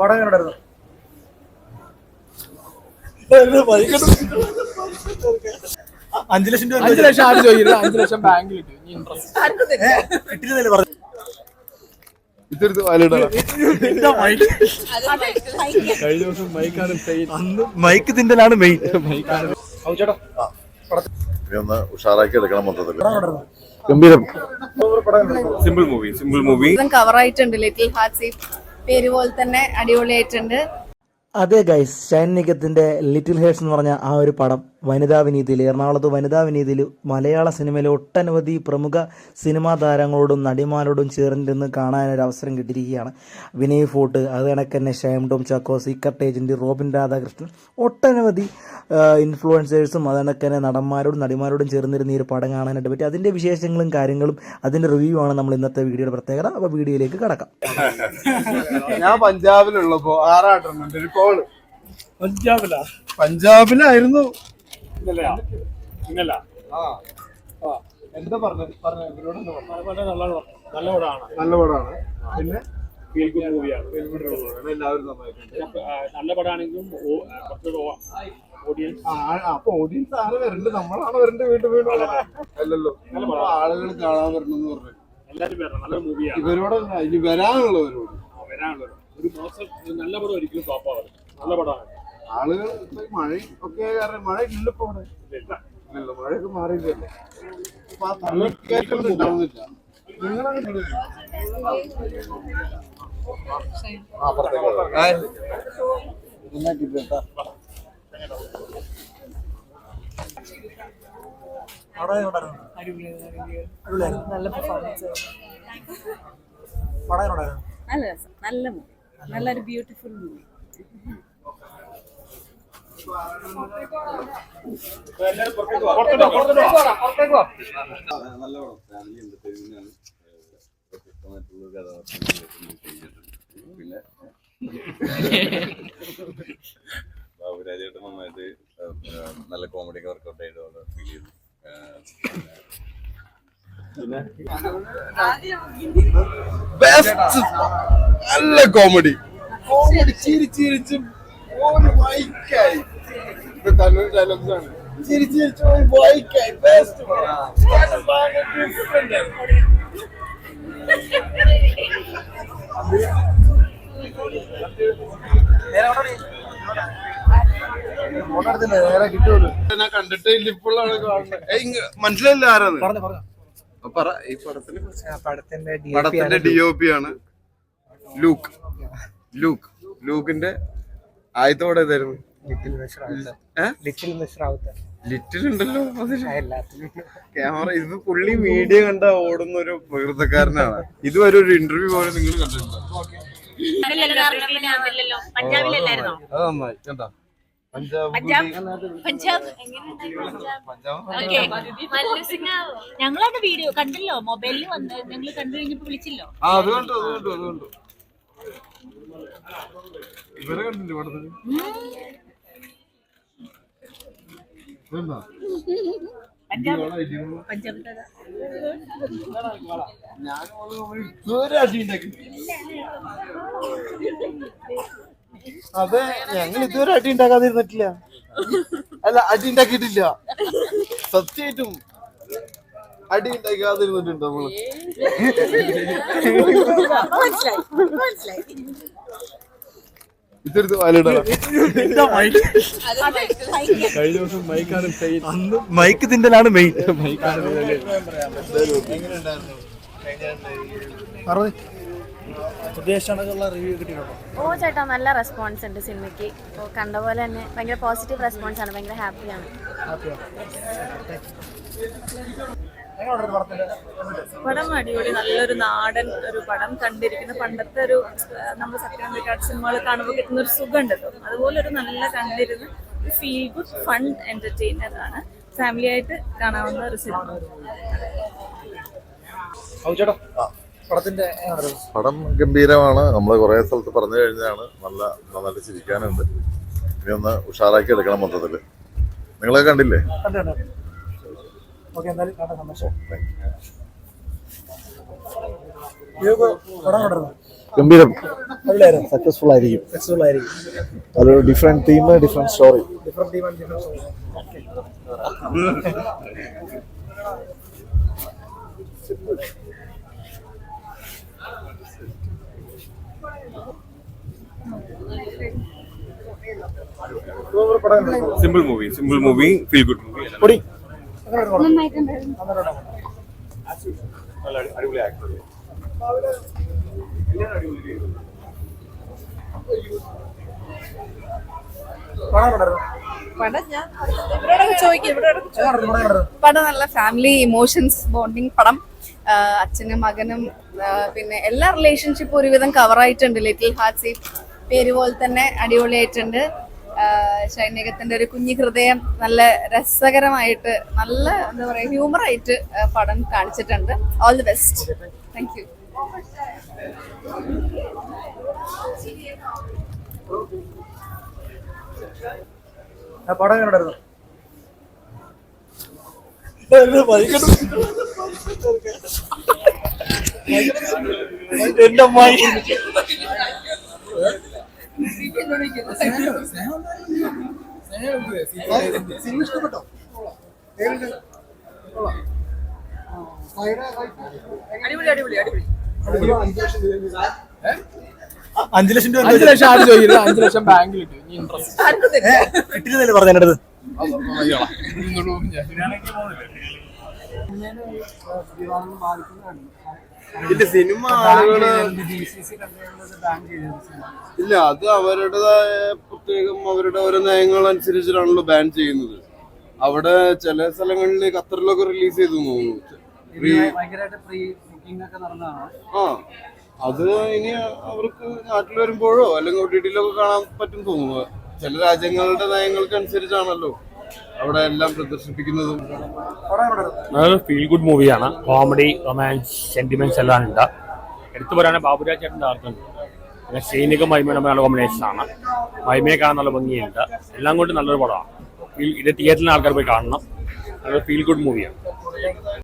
പടം എങ്ങനെ ഉണ്ടായിരുന്നു അഞ്ചു ലക്ഷം രൂപ അഞ്ചു ലക്ഷം ആര് ചോദിക്കുന്നത് അഞ്ചു ലക്ഷം ബാങ്കിൽ കിട്ടും. ഇനി ഇൻട്രസ്റ്റ് കിട്ടിയിരുന്നല്ലേ പറഞ്ഞു. കഴിഞ്ഞ ദിവസം മൈക്കാണ് മൈക്ക് തിന്തലാണ് മെയിൻ ഒന്ന് ഉഷാറാക്കി എടുക്കണം മൊത്തത്തിൽ ഗംഭീരം. Simple movie simple movie cover ആയിട്ടുണ്ട് ലിറ്റിൽ ഹാർട്സ് പേര് പോലെ തന്നെ അടിപൊളിയായിട്ടുണ്ട്. അതെ ഗൈസ് ഷൈൻ നിഗത്തിന്റെ ലിറ്റിൽ ഹേഴ്സ് എന്ന് പറഞ്ഞ ആ ഒരു പടം വനിതാ വിനീതിയിൽ എറണാകുളത്ത് വനിതാ വിനീതിയിൽ മലയാള സിനിമയിലെ ഒട്ടനവധി പ്രമുഖ സിനിമാ താരങ്ങളോടും നടിമാരോടും ചേർന്നിരുന്ന് കാണാനൊരു അവസരം കിട്ടിയിരിക്കുകയാണ്. വിനയ് ഫോർട്ട് അത് കണക്ക് തന്നെ ഷ്യാം ടോം ചാക്കോ സീക്രട്ട് ഏജന്റ് റോബിൻ രാധാകൃഷ്ണൻ ഒട്ടനവധി ഇൻഫ്ലുവൻസേഴ്സും അത് കണക്ക് തന്നെ നടന്മാരോടും നടിമാരോടും ചേർന്നിരുന്ന് ഈ ഒരു പടം കാണാനായിട്ട് പറ്റി. അതിന്റെ വിശേഷങ്ങളും കാര്യങ്ങളും അതിന്റെ റിവ്യൂ ആണ് നമ്മൾ ഇന്നത്തെ വീഡിയോയുടെ പ്രത്യേകത. അപ്പോൾ വീഡിയോയിലേക്ക് കടക്കാം. ഞാൻ പഞ്ചാബിലുള്ളപ്പോൾ പഞ്ചാബിലാ? പഞ്ചാബിലായിരുന്നു. ഇന്നല എന്താ പറഞ്ഞത്? പറഞ്ഞത്? നല്ല പടമാണ് നല്ല പടമാണ് പിന്നെ? ഫീൽ ഗുഡ് മൂവിയാണ് എല്ലാവരും നല്ല പടമാണെങ്കിലും ഓഡിയൻസ് അപ്പൊ ഓഡിയൻസ് ആരെ വരണ്ട്? നമ്മളാണ് വരണ്ട് വീണ്ടും വീണ്ടും അല്ലല്ലോ. ആളുകൾ കാണാൻ വരണമെന്ന് പറഞ്ഞു. എല്ലാവരും വരണം. നല്ല മൂവിയാണ് ഇവരോട് ഇനി വരാനുള്ളവരോട്. വരാനുള്ളവരോട്. ഒരു മോശം നല്ല പടം ഒരിക്കലും ടോപ്പ് നല്ല പടമാണ്. ആളുകൾ മഴയും ഒക്കെ കാരണം മഴ ഇല്ല ഇപ്പൊ അവിടെ. ഇല്ലല്ലോ മഴയൊക്കെ മാറിയില്ലല്ലോ അപ്പൊ ആ തള്ളിക്കയറ്റം ഉണ്ടാവുന്നില്ല. നിങ്ങളങ്ങനെ നല്ല പെർഫോമൻസ് നല്ല രസം. നല്ല മൂവി നല്ലൊരു ബ്യൂട്ടിഫുൾ മൂവി നല്ല ഫാമിലി എന്റർടൈൻമെന്റ് വ്യത്യസ്തമായിട്ടുള്ള കഥാപാത്രങ്ങൾ പിന്നെ ബാബുരാജേട്ടൻ നന്നായിട്ട് നല്ല കോമഡി ഒക്കെ വർക്കൗട്ട് ആയിട്ട് ഫീൽ ചെയ്തു ബെസ്റ്റ് നല്ല കോമഡി കോമഡി ചിരി ചിരിച്ച് ഒരു ബൈക്കായി തന്നൂർ ഡയലോഗ്സ് ആണ് ചിരി ചിരിച്ച് ഒരു ബൈക്കായി ബെസ്റ്റ് കണ്ടിട്ടേ ഇപ്പോഴാണ് കാണുന്നത് മനസ്സിലായില്ല ആരാണ് പറ ഈ പടത്തിന് പടത്തിന്റെ പടത്തിന്റെ ഡി ഒ പി ആണ് ലൂക്ക് ലൂക്ക് ലൂക്കിന്റെ ആദ്യത്തെ പടം ഏതായിരുന്നു? ഏ? ലിറ്റിൽ ഉണ്ടല്ലോ ക്യാമറ ഇത് പുള്ളി മീഡിയ കണ്ട ഓടുന്ന ഒരു പ്രകൃതക്കാരനാണ് ഇതുവരെ ഒരു ഇന്റർവ്യൂ പോലെ നിങ്ങൾ കണ്ടിട്ടുണ്ടോ? അത് നന്നായി. കണ്ടോ? പഞ്ചാബ് പഞ്ചാബ് ഓക്കെ. ഞങ്ങളത് വീഡിയോ കണ്ടല്ലോ മൊബൈലിൽ വന്ന്. നിങ്ങൾ കണ്ടു കഴിഞ്ഞപ്പോ വിളിച്ചില്ലോ? ആ അത് കണ്ടു അത് തമ്മിൽ ഇതുവരെ അടി ഉണ്ടാക്കിയിട്ടില്ല. അതെ ഞങ്ങൾ ഇതുവരെ അടി ഉണ്ടാക്കാതിരുന്നിട്ടില്ല. അല്ല അടി ഉണ്ടാക്കിയിട്ടില്ല. സത്യമായിട്ടും അടി ഉണ്ടാക്കാതിരുന്നിട്ടുണ്ട് നമ്മൾ? ഇതെടുത്ത് വാലിടാ കഴിഞ്ഞ ദിവസം മൈക്കാണ് അന്ന് മൈക്ക് തിന്തലാണ് മെയിൻ ഓ ചേട്ടാ നല്ല റെസ്പോൺസ് ഉണ്ട് സിനിമയ്ക്ക്. കണ്ട പോലെ തന്നെ ഭയങ്കര പോസിറ്റീവ് റെസ്പോൺസ് ആണ്. ഭയങ്കര ഹാപ്പിയാണ് പടം അടിപൊളി. നല്ലൊരു നാടൻ ഒരു പടം കണ്ടിരിക്കുന്ന. പണ്ടത്തെ ഒരു നമ്മൾ സത്യാന്തിക്കാട് സിനിമകൾ കാണുമ്പോൾ കിട്ടുന്ന ഒരു സുഖം ഉണ്ടല്ലോ അതുപോലെ ഒരു നല്ല കണ്ടിരുന്ന ഫീൽ ഗുഡ് ഫൺ എന്റർടൈനർ ആണ് ഫാമിലി ആയിട്ട് കാണാവുന്ന ഒരു സിനിമ. പടം ഗംഭീരമാണ്. നമ്മൾ കുറെ സ്ഥലത്ത് പറഞ്ഞു കഴിഞ്ഞാണ് നല്ല നന്നായിട്ട് ചിരിക്കാനുണ്ട്. ഇനി ഒന്ന് ഉഷാറാക്കി എടുക്കണം മൊത്തത്തിൽ. നിങ്ങളൊക്കെ കണ്ടില്ലേ? കണ്ടു കണ്ടു ഓക്കെ എന്തായാലും കാണാൻ സന്തോഷം. ഗംഭീരം. സക്സസ്ഫുൾ ആയിരിക്കും. സക്സസ്ഫുൾ ആയിരിക്കും. അതൊരു different theme different story different team and different കണ്ടോ? Simple movie simple movie feel good movie അടിപൊളി ആക്ടർ അടിപൊളി പടം നല്ല ഫാമിലി ഇമോഷൻസ് ബോണ്ടിങ് പടം. അച്ഛനും മകനും പിന്നെ എല്ലാ റിലേഷൻഷിപ്പും ഒരുവിധം കവർ ആയിട്ടുണ്ട്. ലിറ്റിൽ ഹാർട്ട്സ് പേര് പോലെ തന്നെ അടിപൊളിയായിട്ടുണ്ട്. ഷൈനികത്തിന്റെ ഒരു കുഞ്ഞു ഹൃദയം നല്ല രസകരമായിട്ട് നല്ല എന്താ പറയുക ഹ്യൂമർ ആയിട്ട് പടം കാണിച്ചിട്ടുണ്ട്. All the best thank you ആ പടം എന്റെ മായി ഇഷ്ടപ്പെട്ടോ? അടിപൊളി അടിപൊളി അടിപൊളി. അഞ്ചു ലക്ഷം രൂപ അഞ്ചു ലക്ഷം ആര് ചോദിക്കില്ല അഞ്ചു ലക്ഷം ബാങ്കിൽ ഇട്ടു. ഇനി ഇൻട്രസ്റ്റ് കിട്ടിയതല്ലേ പറഞ്ഞു എന്റെ അടുത്ത്? ഇല്ല സിനിമ ആളുകൾ ഇല്ല അത് അവരുടേതായ പ്രത്യേകം അവരുടെ ഓരോ നയങ്ങൾ അനുസരിച്ചിട്ടാണല്ലോ ബാൻ ചെയ്യുന്നത്. അവിടെ ചില സ്ഥലങ്ങളിൽ ഖത്തറിലൊക്കെ റിലീസ് ചെയ്തു തോന്നുന്നു. ആ അത് ഇനി അവർക്ക് നാട്ടിൽ വരുമ്പോഴോ അല്ലെങ്കിൽ ഒ ടി ടിയിലൊക്കെ കാണാൻ പറ്റും തോന്നുന്നു. ചില രാജ്യങ്ങളുടെ നയങ്ങൾക്ക് അനുസരിച്ചാണല്ലോ. അവിടെ എല്ലാം പ്രദർശിപ്പിക്കുന്നതും അതൊരു ഫീൽ ഗുഡ് മൂവിയാണ് കോമഡി റൊമാൻസ് സെന്റിമെന്റ്സ് എല്ലാം ഉണ്ട്. എടുത്തു പറയുകയാണെങ്കിൽ ബാബുരാജ് ചേട്ടന്റെ ആർക്കുണ്ട് പിന്നെ സൈനിക മൈമയുടെ നല്ല കോമ്പിനേഷൻ ആണ്. മൈമയെ കാണാൻ നല്ല ഭംഗിയുണ്ട്. എല്ലാം കൊണ്ടും നല്ലൊരു പടമാണ്. ഇത് തിയേറ്ററിൽ ആൾക്കാർ പോയി കാണണം. നല്ല ഫീൽ ഗുഡ് മൂവിയാണ്